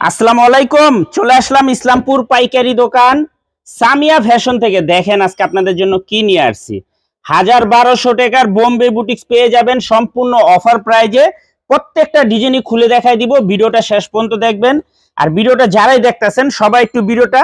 আসসালামু আলাইকুম, চলে আসলাম ইসলামপুর পাইকারি দোকান। সামিয়া ফ্যাশন থেকে দেখেন আজকে আপনাদের জন্য কি নিয়ে আসছি। হাজার বারোশো টাকার বোম্বে বুটিক্স পেয়ে যাবেন সম্পূর্ণ অফার প্রাইজে। প্রত্যেকটা ডিজাইনই খুলে দেখাই দিব, ভিডিওটা শেষ পর্যন্ত দেখবেন। আর ভিডিওটা যারাই দেখতেছেন, সবাই একটু ভিডিওটা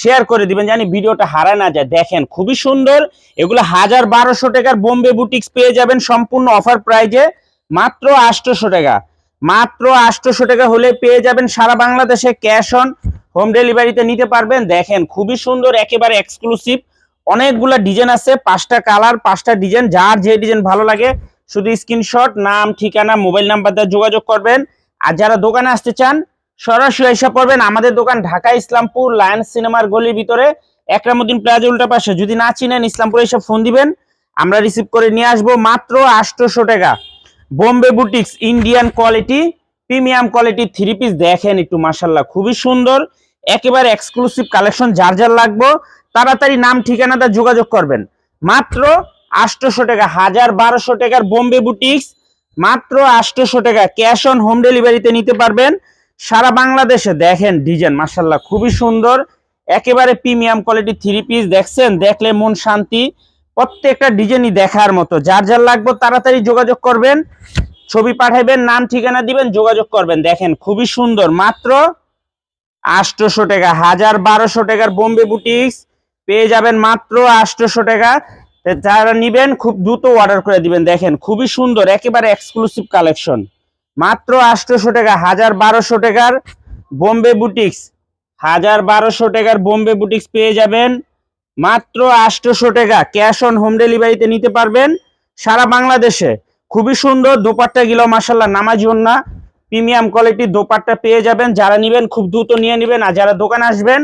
শেয়ার করে দিবেন, জানি ভিডিওটা হারা না যায়। দেখেন, খুবই সুন্দর। এগুলো হাজার বারোশো টাকার বোম্বে বুটিক্স পেয়ে যাবেন সম্পূর্ণ অফার প্রাইজে। মাত্র আটশোশো টাকা। মাত্র আটশোশো টাকা হলে পেয়ে যাবেন সারা বাংলাদেশে ক্যাশ অন হোম ডেলিভারিতে নিতে পারবেন। দেখেন, খুবই সুন্দর, একেবারে এক্সক্লুসিভ অনেকগুলা ডিজাইন আছে, পাঁচটা কালার পাঁচটা ডিজাইন যার যে ডিজাইন ভালো লাগে, শুধু স্ক্রিনশট নাম, ঠিকানা মোবাইল নাম্বার দিয়ে যোগাযোগ করবেন। আর যারা দোকানে আসতে চান, সরাসরি এসে পড়বেন আমাদের দোকান ঢাকা ইসলামপুর লায়ন্স সিনেমার গলির ভিতরে, একরামুদ্দিন প্লাজা উল্টা পাশে। যদি না চিনেন ইসলামপুরে এসে ফোন দিবেন, আমরা রিসিভ করে নিয়ে আসব মাত্র আটশোশো টাকা। Bombay boutiques Indian quality premium quality three piece দেখেন একটু মাসাল্লাহ খুবই সুন্দর। একেবারে এক্সক্লুসিভ কালেকশন যার যার লাগবো, তাড়াতাড়ি নাম, ঠিকানাটা যোগাযোগ করবেন। মাত্র আটশোশো টাকা, হাজার বারোশো টাকার বোম্বে বুটিক্স, মাত্র আটশোশো টাকা ক্যাশ অন হোম ডেলিভারিতে নিতে পারবেন। সারা বাংলাদেশে দেখেন ডিজাইন মাসাল্লাহ খুবই সুন্দর। একেবারে প্রিমিয়াম কোয়ালিটি থ্রি পিস দেখছেন? দেখলে মন শান্তি। প্রত্যেকটা ডিজাইনই দেখার মতো। যার যার লাগবে তাড়াতাড়ি যোগাযোগ করবেন, ছবি পাঠাইবেন নাম ঠিকানা দিবেন, যোগাযোগ করবেন। দেখেন, খুবই সুন্দর। মাত্র আটশোশো টাকা, হাজার বারোশো টাকার বোম্বে বুটিক্স পেয়ে যাবেন মাত্র আটশোশো টাকা। যারা নিবেন, খুব দ্রুত অর্ডার করে দিবেন। দেখেন, খুবই সুন্দর, একেবারে এক্সক্লুসিভ কালেকশন মাত্র আটশোশো টাকা, হাজার বারোশো টাকার বোম্বে বুটিক্স হাজার বারোশো টাকার বোম্বে বুটিক্স পেয়ে যাবেন। মাত্র আটশোশো টাকা ক্যাশ অন হোম ডেলিভারিতে নিতে পারবেন সারা বাংলাদেশে। খুবই সুন্দর দোপাট্টা গেল মাসাল্লাহ নামাজি না প্রিমিয়াম কোয়ালিটির দোপাট্টা পেয়ে যাবেন। যারা নিবেন, খুব দ্রুত নিয়ে নেবেন। আর যারা দোকান আসবেন,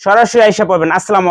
সরাসরি আইসা পাবেন। আসসালামু